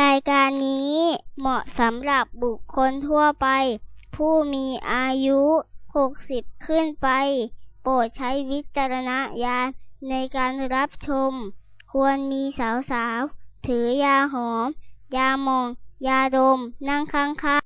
รายการนี้เหมาะสำหรับบุคคลทั่วไป ผู้มีอายุ 60 ขึ้นไป โปรดใช้วิจารณญาณในการรับชม ควรมีสาวๆ ถือยาหอม ยาหมอง ยาดม นั่งข้างๆ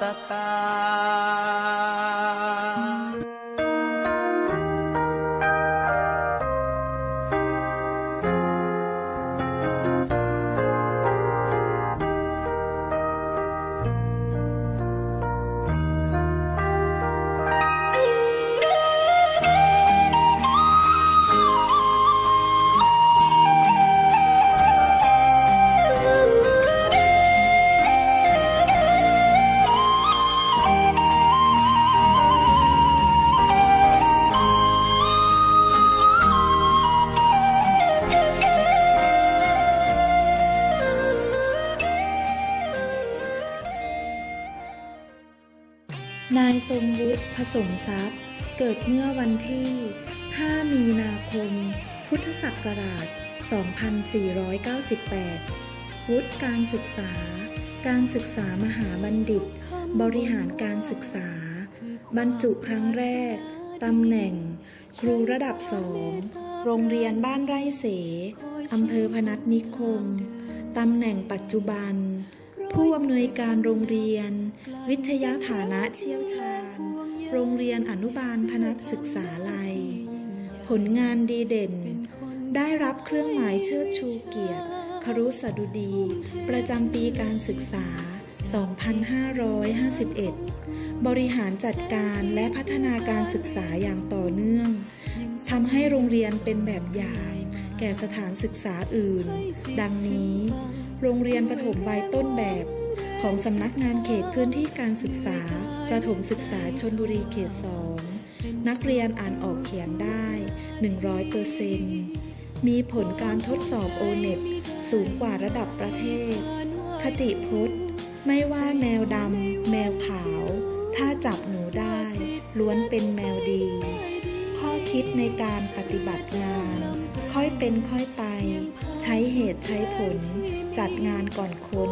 สกา ผสมทรัพย์ เกิดเมื่อวันที่ 5 มีนาคม พุทธศักราช 2498 วุฒิการศึกษา การศึกษามหาบัณฑิต บริหารการศึกษา บรรจุครั้งแรก ตำแหน่ง ครูระดับสองโรงเรียนบ้านไร่เส อำเภอพนัสนิคม ตำแหน่งปัจจุบัน ผู้อำนวยการโรงเรียน วิทยาฐานะเชี่ยวชาญ โรงเรียนอนุบาลพนัสศึกษาลัย ผลงานดีเด่น ได้รับเครื่องหมายเชิดชูเกียรติ ครุสดุดี ประจำปีการศึกษา 2551 บริหารจัดการและพัฒนาการศึกษาอย่างต่อเนื่องทำให้โรงเรียนเป็นแบบอย่าง แก่สถานศึกษาอื่น ดังนี้ โรงเรียนประถมวัยต้นแบบ ของสำนักงานเขตพื้นที่การศึกษา ประถมศึกษาชนบุรีเขต 2 นักเรียนอ่านออกเขียนได้ 100เปอร์เซนมีผลการทดสอบโอเน็ตสูงกว่าระดับประเทศ คติพจน์ ไม่ว่าแมวดำ แมวขาว ถ้าจับหนูได้ ล้วนเป็นแมวดี ข้อคิดในการปฏิบัติงาน ค่อยเป็นค่อยไป ใช้เหตุใช้ผล จัดงานก่อนคน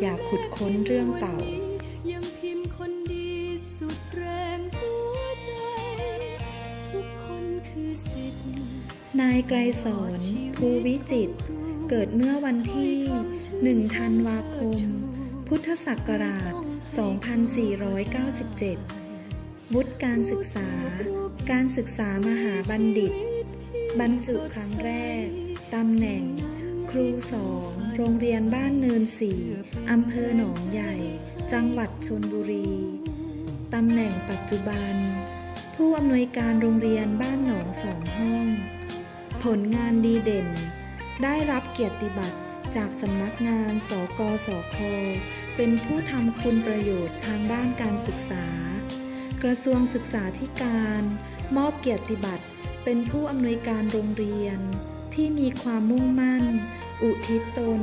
อย่าขุดค้นเรื่องเก่ายังพิมพ์คนดีสุดแรงหัวใจทุกคนคือสิทธิ์นายไกรสอนภูวิจิต เกิดเมื่อวันที่ 1 ธันวาคม พุทธศักราช 2497 วุฒิการศึกษา การศึกษามหาบัณฑิต บรรจุครั้งแรก ตำแหน่ง ครูสอง โรงเรียนบ้านเนินสีอำเภอหนองใหญ่ จังหวัดชนบุรี ตำแหน่งปัจจุบัน ผู้อำนวยการโรงเรียนบ้านหนองสองห้อง ผลงานดีเด่น ได้รับเกียรติบัตรจากสำนักงาน สกสค เป็นผู้ทำคุณประโยชน์ทางด้านการศึกษา กระทรวงศึกษาธิการ มอบเกียรติบัตร เป็นผู้อำนวยการโรงเรียน ที่มีความมุ่งมั่น อุทิศตน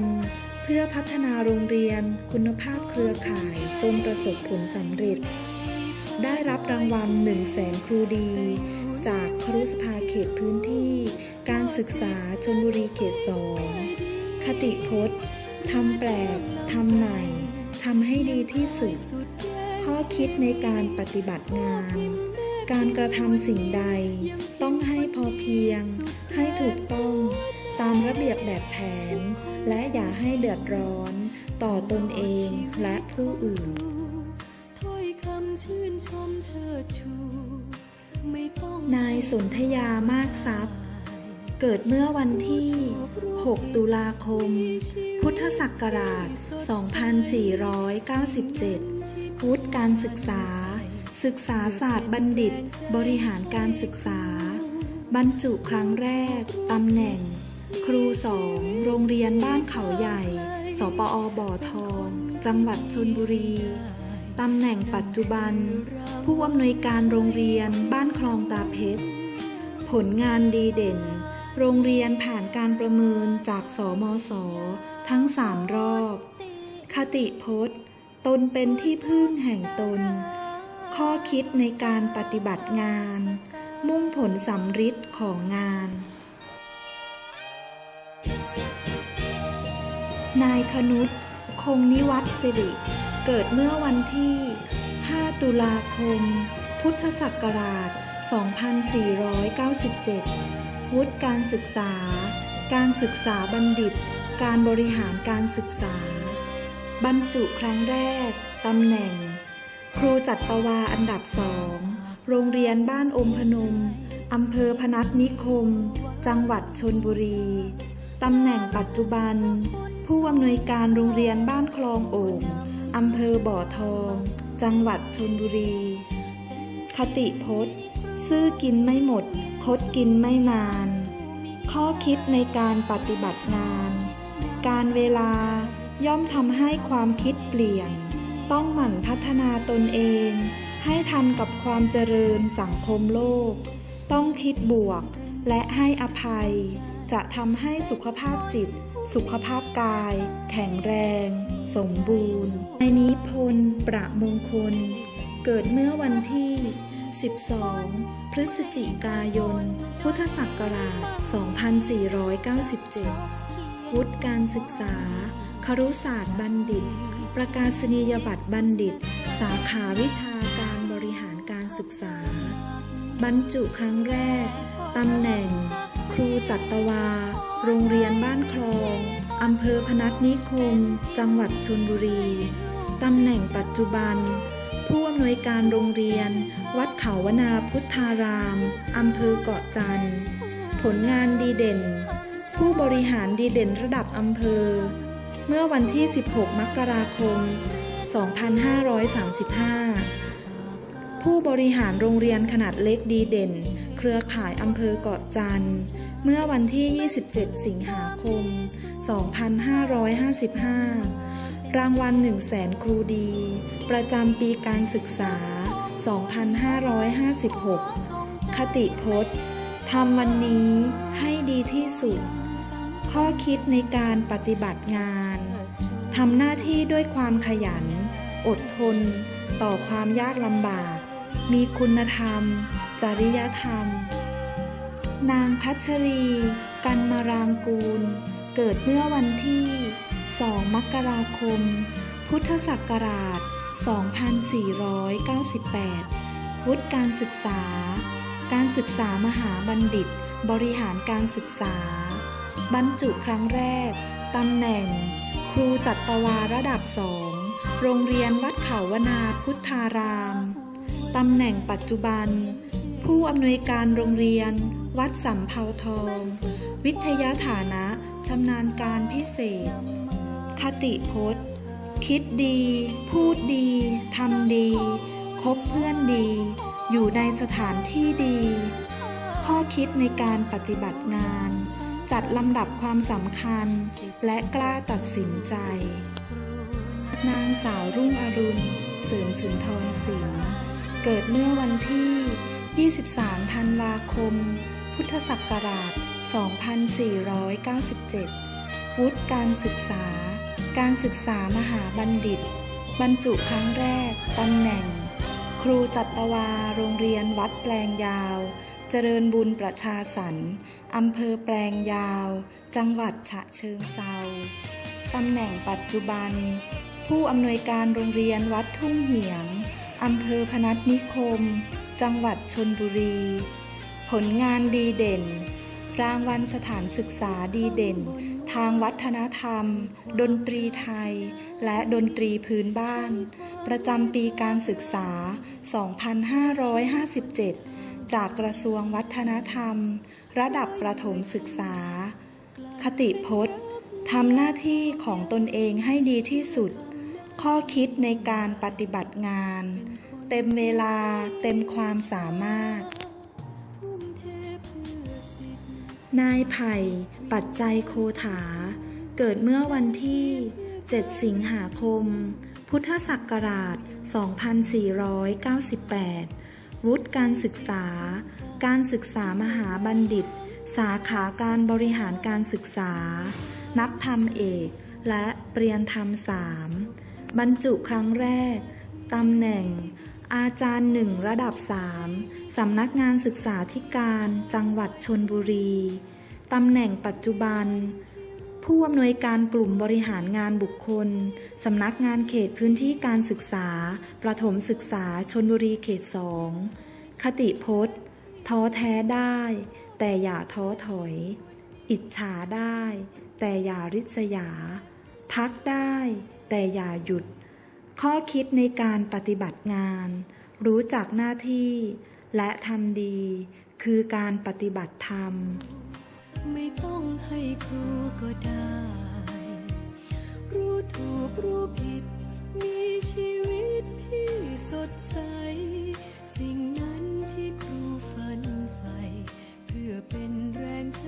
เพื่อพัฒนาโรงเรียนคุณภาพเครือข่ายจนประสบผลสำเร็จ ได้รับรางวัล1 0 0 0 0แสนครูดี จากครุสภาเขตพื้นที่ การศึกษาชนบุรีเขตสองคติพจน์ทำแปลกทำใหม่ทำให้ดีที่สุด ข้อคิดในการปฏิบัติงาน การกระทำสิ่งใด ต้องให้พอเพียง ให้ถูกต้อง ระเบียบแบบแผน และอย่าให้เดือดร้อน ต่อตนเองและผู้อื่นถ้อยคำชื่นชมเชิดชูไม่ต้องนายสนธยามากทรัพย์ เกิดเมื่อวันที่ 6 ตุลาคม พุทธศักราช 2497 วุฒิการศึกษา ศึกษาศาสตร์บัณฑิต บริหารการศึกษา บรรจุครั้งแรก ตำแหน่ง ครูสองโรงเรียนบ้านเขาใหญ่ สปอบ่อทอง จังหวัดชนบุรีตำแหน่งปัจจุบัน ผู้อำนวยการโรงเรียนบ้านคลองตาเพชร ผลงานดีเด่น โรงเรียนผ่านการประเมินจากสมศทั้งสามรอบ คติพจน์ ตนเป็นที่พึ่งแห่งตน ข้อคิดในการปฏิบัติงาน มุ่งผลสำฤทธิ์ของงาน นายคนุษคงนิวัตสิริ เกิดเมื่อวันที่ 5 ตุลาคม พุทธศักราช 2497 วุฒิการศึกษา การศึกษาบัณฑิต การบริหารการศึกษา บรรจุครั้งแรก ตำแหน่ง ครูจัดตวาอันดับสอง โรงเรียนบ้านอมพนม อำเภอพนัสนิคม จังหวัดชนบุรี ตำแหน่งปัจจุบัน ผู้อำนวยการโรงเรียนบ้านคลองโอ่งอำเภอบ่อทอง จังหวัดชนบุรี คติพจน์ซื่อกินไม่หมด คดกินไม่นาน ข้อคิดในการปฏิบัติงาน การเวลาย่อมทำให้ความคิดเปลี่ยน ต้องหมั่นพัฒนาตนเอง ให้ทันกับความเจริญสังคมโลก ต้องคิดบวกและให้อภัย จะทำให้สุขภาพจิต สุขภาพกาย แข็งแรง สมบูรณ์นายนิพนธ์ประมงคล เกิดเมื่อวันที่ 12 พฤศจิกายน พุทธศักราช 2497 วุฒิการศึกษา ครุศาสตร์บัณฑิต ประกาศนียบัตรบัณฑิต สาขาวิชาการบริหารการศึกษา บรรจุครั้งแรก ตำแหน่ง ครูจัตวา โรงเรียนบ้านคลอง อำเภอพนัสนิคม จังหวัดชนบุรี ตำแหน่งปัจจุบัน ผู้อำนวยการโรงเรียน วัดเขาวนาพุทธาราม อำเภอเกาะจันทร์ ผลงานดีเด่น ผู้บริหารดีเด่นระดับอำเภอ เมื่อวันที่ 16 มกราคม 2535 ผู้บริหารโรงเรียนขนาดเล็กดีเด่น เครือข่ายอำเภอเกาะจันทร์เมื่อวันที่ 27 สิงหาคม 2555 รางวัล 1 0 0 0 0แสนครูดี ประจำปีการศึกษา 2556 คติพจน์ทำวันนี้ให้ดีที่สุด ข้อคิดในการปฏิบัติงานทำหน้าที่ด้วยความขยัน อดทน ต่อความยากลำบาก มีคุณธรรม จริยธรรม นางพัชรี กันมารางกูล เกิดเมื่อวันที่ 2 มกราคม พุทธศักราช 2498 วุฒิการศึกษา การศึกษามหาบัณฑิต บริหารการศึกษา บรรจุครั้งแรก ตำแหน่ง ครูจัตวาระดับสอง โรงเรียนวัดเขาวนาพุทธาราม ตำแหน่งปัจจุบัน ผู้อำนวยการโรงเรียน วัดสำเภาทอง วิทยาฐานะชำนาญการพิเศษ คติพจน์ คิดดี พูดดีทำดี คบเพื่อนดี อยู่ในสถานที่ดี ข้อคิดในการปฏิบัติงาน จัดลำดับความสำคัญ และกล้าตัดสินใจ นางสาวรุ่งอรุณเสริมสุนทรศิลป์ เกิดเมื่อวันที่ 23 ธันวาคม พุทธศักราช 2497 วุฒิการศึกษา การศึกษามหาบัณฑิต บรรจุครั้งแรก ตำแหน่ง ครูจัตวาโรงเรียนวัดแปลงยาว เจริญบุญประชาสรรค์อำเภอแปลงยาว จังหวัดฉะเชิงเซาตำแหน่งปัจจุบัน ผู้อำนวยการโรงเรียนวัดทุ่งเหียง อำเภอพนัสนิคม จังหวัดชนบุรี ผลงานดีเด่น รางวัลสถานศึกษาดีเด่น ทางวัฒนธรรม ดนตรีไทย และดนตรีพื้นบ้าน ประจำปีการศึกษา 2557 จากกระทรวงวัฒนธรรม ระดับประถมศึกษา คติพจน์ทำหน้าที่ของตนเองให้ดีที่สุด ข้อคิดในการปฏิบัติงาน เต็มเวลาเต็มความสามารถ นายไผ่ ปัจจัยโคถา เกิดเมื่อวันที่ 7 สิงหาคม พุทธศักราช 2498 วุฒิการศึกษา การศึกษามหาบัณฑิต สาขาการบริหารการศึกษา นักธรรมเอก และเปรียนธรรมสาม บรรจุครั้งแรก ตำแหน่ง อาจารย์หนึ่งระดับสามสำนักงานศึกษาธิการจังหวัดชนบุรี ตำแหน่งปัจจุบัน ผู้อำนวยการกลุ่มบริหารงานบุคคล สำนักงานเขตพื้นที่การศึกษา ประถมศึกษาชนบุรีเขตสองคติพจน์ท้อแท้ได้ แต่อย่าท้อถอย อิจฉาได้ แต่อย่าริษยา พักได้ แต่อย่าหยุด ข้อคิดในการปฏิบัติงาน รู้จักหน้าที่ และทำดี คือการปฏิบัติธรรม ไม่ต้องให้ครูก็ได้ รู้ถูกรู้ผิด มีชีวิตที่สดใส สิ่งนั้นที่ครูฝันใฝ่เพื่อเป็นแรงใจ